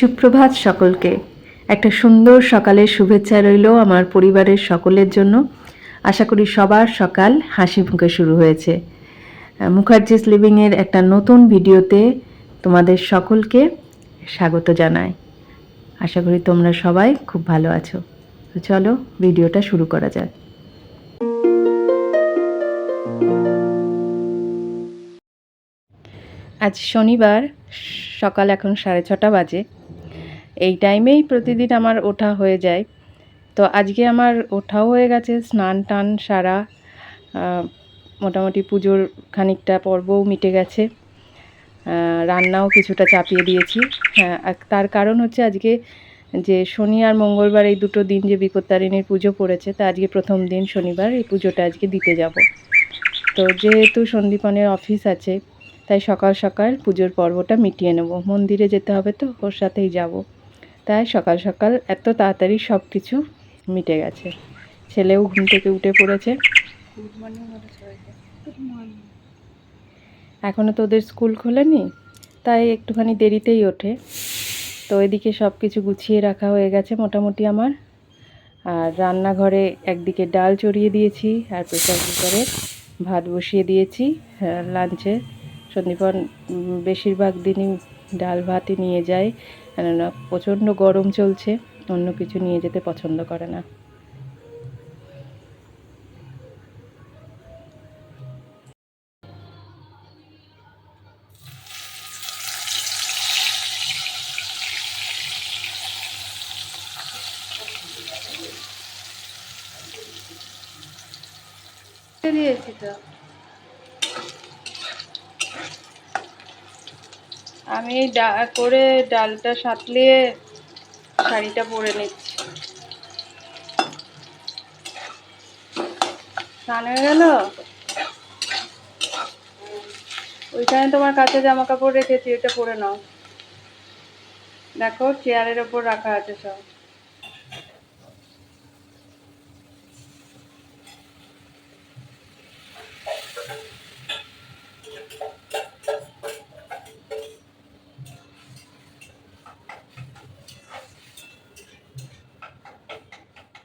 সুপ্রভাত সকলকে। একটা সুন্দর সকালের শুভেচ্ছা রইল আমার পরিবারের সকলের জন্য। আশা করি সবার সকাল হাসি মুখে শুরু হয়েছে। মুখার্জিস লিভিংয়ের একটা নতুন ভিডিওতে তোমাদের সকলকে স্বাগত জানাই। আশা করি তোমরা সবাই খুব ভালো আছো। তো চলো ভিডিওটা শুরু করা যাক। আজ শনিবার, সকাল এখন সাড়ে ছটা বাজে। এই টাইমেই প্রতিদিন আমার ওঠা হয়ে যায়। তো আজকে আমার ওঠাও হয়ে গেছে, স্নান টান সারা মোটামুটি পুজোর খানিকটা পর্বও মিটে গেছে। রান্নাও কিছুটা চাপিয়ে দিয়েছি। হ্যাঁ তার কারণ হচ্ছে আজকে যে শনি আর মঙ্গলবার এই দুটো দিন যে বিপত্তারিণীর পুজো পড়েছে, তা আজকে প্রথম দিন শনিবার এই পুজোটা আজকে দিতে যাব। তো যেহেতু সন্দীপনের অফিস আছে, তাই সকাল সকাল পুজোর পর্বটা মিটিয়ে নেব। মন্দিরে যেতে হবে তো, ওর সাথেই যাব। তাই সকাল সকাল এত তাড়াতাড়ি সব কিছু মিটে গেছে। ছেলেও ঘুম থেকে উঠে পড়েছে। এখনও তো ওদের স্কুল খোলেনি, তাই একটুখানি দেরিতেই ওঠে। তো এদিকে সব কিছু গুছিয়ে রাখা হয়ে গেছে মোটামুটি আমার। আর রান্নাঘরে একদিকে ডাল চড়িয়ে দিয়েছি, আর প্রেসার কুকারে ভাত বসিয়ে দিয়েছি লাঞ্চে সন্দীপন বেশিরভাগ দিনই ডাল ভাতই নিয়ে যায়। কেননা প্রচণ্ড গরম চলছে অন্য কিছু নিয়ে যেতে পছন্দ করে না। দিয়েছি তো। আমি ডা, করে ডালটা সাতলিয়ে শাড়িটা পরে নিচ্ছি। স্নান হয়ে গেল? ওইখানে তোমার কাছে জামা কাপড় রেখেছি ওটা পরে নাও। দেখো, চেয়ারের ওপর রাখা আছে সব।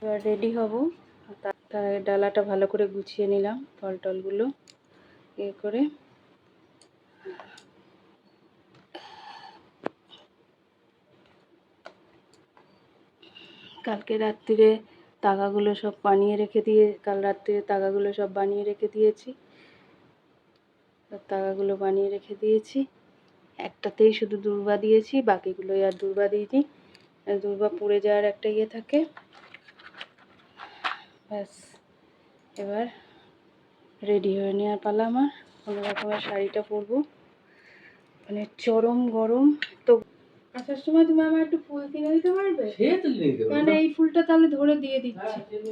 এবার রেডি হব। তার ডালাটা ভালো করে গুছিয়ে নিলাম, ফল টলগুলো এ করে। কালকে রাত্রিরে তাগাগুলো সব বানিয়ে রেখে দিয়ে কাল রাত্রিরে তাগাগুলো সব বানিয়ে রেখে দিয়েছি। তাগাগুলো বানিয়ে রেখে দিয়েছি। একটাতেই শুধু দুর্বা দিয়েছি, বাকিগুলোই আর দূর্বা দিইনি। দূর্বা পুড়ে যাওয়ার একটা ইয়ে থাকে। ব্যাস এবার রেডি হয়ে নেওয়ার পালা আমার। কোনো রকমের শাড়িটা পরবো। মানে চরম গরম। তো আসার সময় তুমি আমার একটু ফুল কিনে দিতে পারবে? মানে এই ফুলটা তাহলে ধরে দিয়ে দিচ্ছি। হ্যাঁ, নে।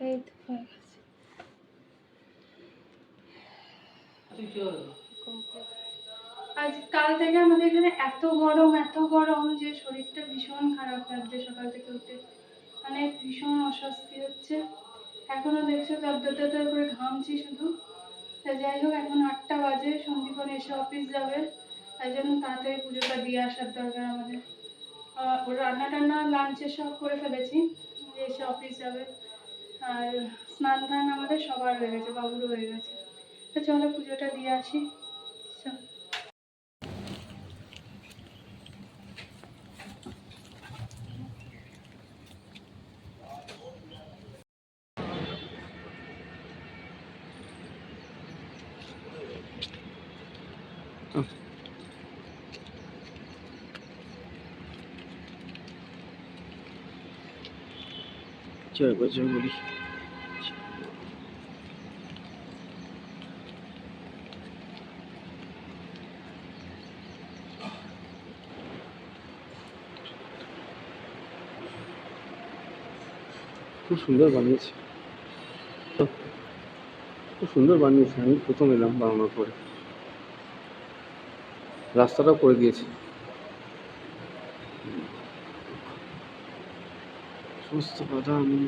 এই তো হয়ে গেছে। আজ, কাল থেকে আমাদের এখানে এত গরম এত গরম যে শরীরটা ভীষণ খারাপ লাগছে সকাল থেকে উঠে। মানে ভীষণ অস্বস্তি হচ্ছে। এখনও দেখছ দরদর করে ঘামছি শুধু। তা যাই হোক, এখন আটটা বাজে, সন্দীপন এসে অফিস যাবে। তাই জন্য তাড়াতাড়ি পুজোটা দিয়ে আসার দরকার আমাদের। রান্না টান্না লাঞ্চে সব করে ফেলেছি। এসে অফিস যাবে। আর স্নান টান আমাদের সবার হয়ে গেছে, বাবুরও হয়ে গেছে। তো চলো পুজোটা দিয়ে আসি চল জয় বজরং বলি। খুব সুন্দর বানিয়েছে। খুব সুন্দর বানিয়েছে আমি প্রথম এলাম বাংলা পরে। রাস্তাটাও করে দিয়েছে। সমস্ত কথা আমি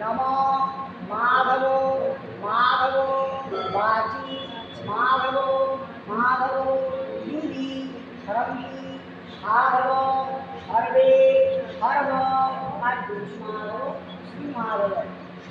নম মাধব সর্বে সর্ব মাধব শ্রী মাধব।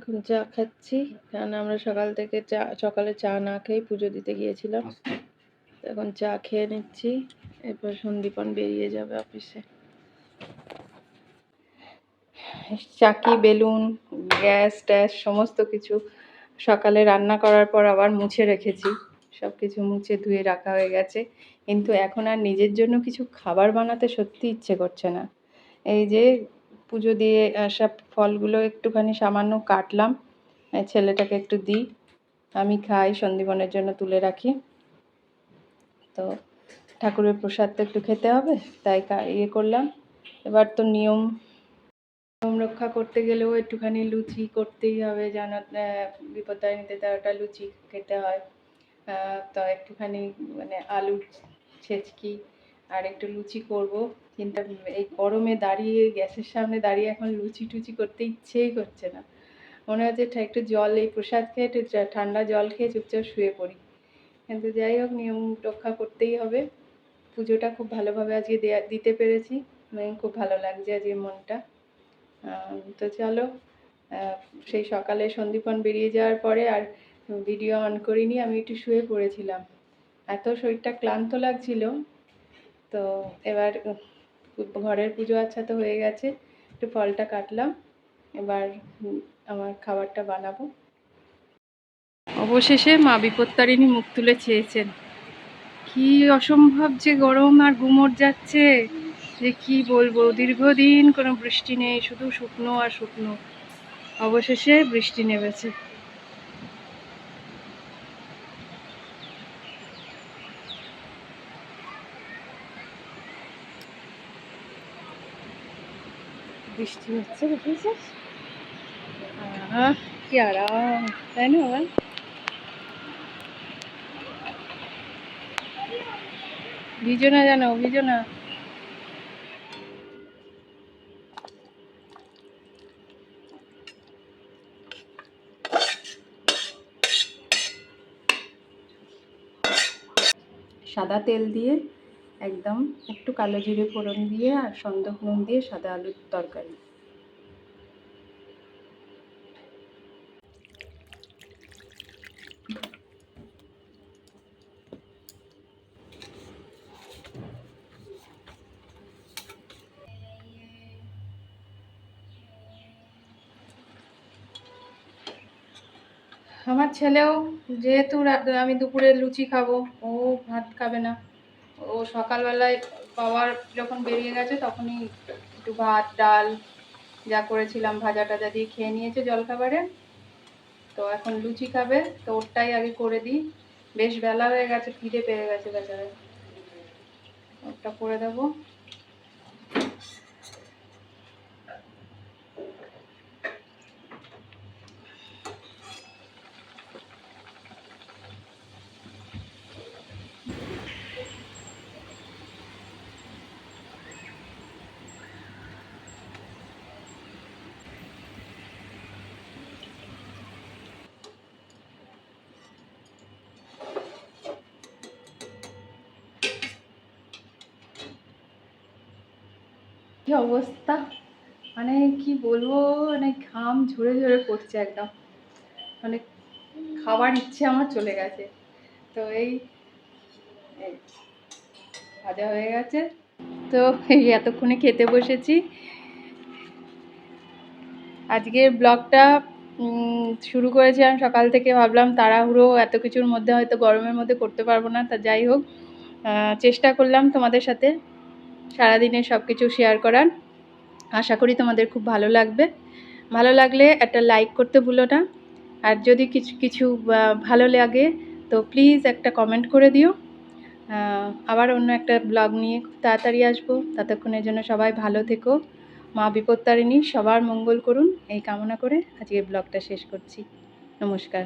এখন চা খাচ্ছি। কারণ আমরা সকাল থেকে চা, সকালে চা না খেয়ে পুজো দিতে গিয়েছিলাম। এখন চা খেয়ে নিচ্ছি। এরপর সন্দীপন বেরিয়ে যাবে অফিসে। চাকি, বেলুন, গ্যাস, ট্যাস, সমস্ত কিছু সকালে রান্না করার পর আবার মুছে রেখেছি। সব কিছু মুছে ধুয়ে রাখা হয়ে গেছে। কিন্তু এখন আর নিজের জন্য কিছু খাবার বানাতে সত্যি ইচ্ছে করছে না। এই যে পুজো দিয়ে আসা ফলগুলো একটুখানি সামান্য কাটলাম। ছেলেটাকে একটু দিই। আমি খাই সন্দীপনের জন্য তুলে রাখি। তো ঠাকুরের প্রসাদ তো একটু খেতে হবে তাই ইয়ে করলাম। এবার তো নিয়ম নিয়ম রক্ষা করতে গেলেও একটুখানি লুচি করতেই হবে যেন আহ, বিপত্তারিণীতে তেরোটা লুচি খেতে হয়। তো একটুখানি মানে আলু ছেচকি আর একটু লুচি করব। কিন্তু এই গরমে দাঁড়িয়ে, গ্যাসের সামনে দাঁড়িয়ে এখন লুচি টুচি করতে ইচ্ছেই করছে না। মনে হচ্ছে একটু জল, এই প্রসাদ খেয়ে একটু ঠান্ডা জল খেয়ে চুপচাপ শুয়ে পড়ি। কিন্তু যাই হোক, নিয়ম রক্ষা করতেই হবে। পুজোটা খুব ভালোভাবে আজকে দেয়া দিতে পেরেছি। মানে খুব ভালো লাগছে আজকে মনটা। তো চলো সেই সকালে সন্দীপন বেরিয়ে যাওয়ার পরে আর ভিডিও অন করিনি, আমি একটু শুয়ে পড়েছিলাম। এত শরীরটা ক্লান্ত লাগছিল। তো এবার ঘরের পুজো আচ্ছা তো হয়ে গেছে, একটু ফলটা কাটলাম, এবার আমার খাবারটা বানাবো। অবশেষে মা বিপত্তারিণী মুখ তুলে চেয়েছেন, কি অসম্ভব যে গরম আর গুমট যাচ্ছে, যে কি বলব, দীর্ঘদিন কোনো বৃষ্টি নেই, শুধু শুকনো আর শুকনো। অবশেষে বৃষ্টি নেমেছে। বৃষ্টি হচ্ছে দেখেছিস কি আরাম তাই না বল? ভিজো না জানো ভিজো না সাদা তেল দিয়ে একদম একটু কালো জিরে ফোড়ন দিয়ে আর সন্দক নুন দিয়ে সাদা আলুর তরকারি। আমার ছেলেও যেহেতু আমি দুপুরে লুচি খাব, ও ভাত খাবে না। ও সকালবেলায় বাবার যখন বেরিয়ে গেছে তখনই একটু ভাত, ডাল যা করেছিলাম, ভাজা টাজা দিয়ে খেয়ে নিয়েছে জলখাবারে। তো এখন লুচি খাবে, তো ওরটাই আগে করে দিই। বেশ বেলা হয়ে গেছে, খিদে পেয়ে গেছে বেচারে ওটা করে দেবো। কি অবস্থা? মানে কি বলব? মানে ঘাম ঝরে ঝরে পড়ছে একদম। মানে খাবার ইচ্ছে আমার চলে গেছে। তো এই ভাজা হয়ে গেছে। তো এই এতক্ষণে খেতে বসেছি। আজকের ব্লগটা শুরু করেছিলাম সকাল থেকে। ভাবলাম তাড়াহুড়ো এত কিছুর মধ্যে হয়তো গরমের মধ্যে করতে পারব না। তা যাই হোক চেষ্টা করলাম তোমাদের সাথে। সারাদিনের সব কিছু শেয়ার করার। আশা করি তোমাদের খুব ভালো লাগবে। ভালো লাগলে একটা লাইক করতে ভুলো না। আর যদি কিছু কিছু ভালো লাগে, তো প্লিজ একটা কমেন্ট করে দিও। আবার অন্য একটা ব্লগ নিয়ে খুব তাড়াতাড়ি আসব। ততক্ষণের জন্য সবাই ভালো থেকো। মা বিপত্তারিণী, সবার মঙ্গল করুন। এই কামনা করে আজকে ব্লগটা শেষ করছি। নমস্কার।